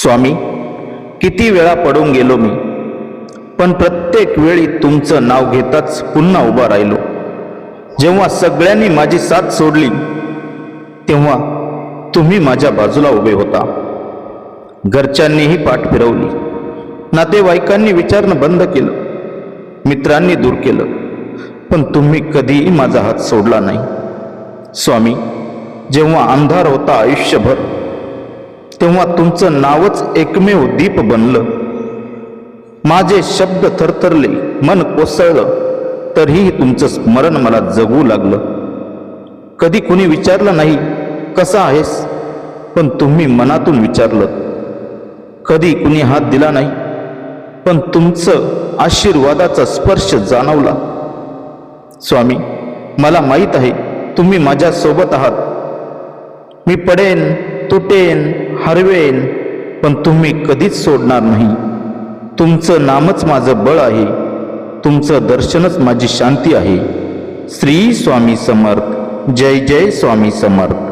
स्वामी किती वेळा पडून गेलो मी पण प्रत्येक वेळी तुमचं नाव घेताच पुन्हा उभा राहिलो. जेव्हा सगळ्यांनी माझी साथ सोडली तेव्हा तुम्ही माझ्या बाजूला उभे होता. घरच्यांनीही पाठ फिरवली नातेवाईकांनी विचारणं बंद केलं मित्रांनी दूर केलं पण तुम्ही कधीही माझा हात सोडला नाही. स्वामी जेव्हा अंधार होता आयुष्यभर तेव्हा तुमचं नावच एकमेव दीप बनलं. माझे शब्द थरथरले मन कोसळलं तरीही तुमचं स्मरण मला जगू लागलं. कधी कुणी विचारलं नाही कसा आहेस? पण तुम्ही मनातून विचारलं. कधी कुणी हात दिला नाही पण तुमचं आशीर्वादाचा स्पर्श जाणवला. स्वामी मला माहीत आहे तुम्ही माझ्यासोबत आहात. मी पडेन तुटेन हरवेल पण तुम्ही कधीच सोडणार नाही. तुमचं नामच माझं बळ आहे. तुमचं दर्शनच माझी शांती आहे. श्री स्वामी समर्थ. जय जय स्वामी समर्थ.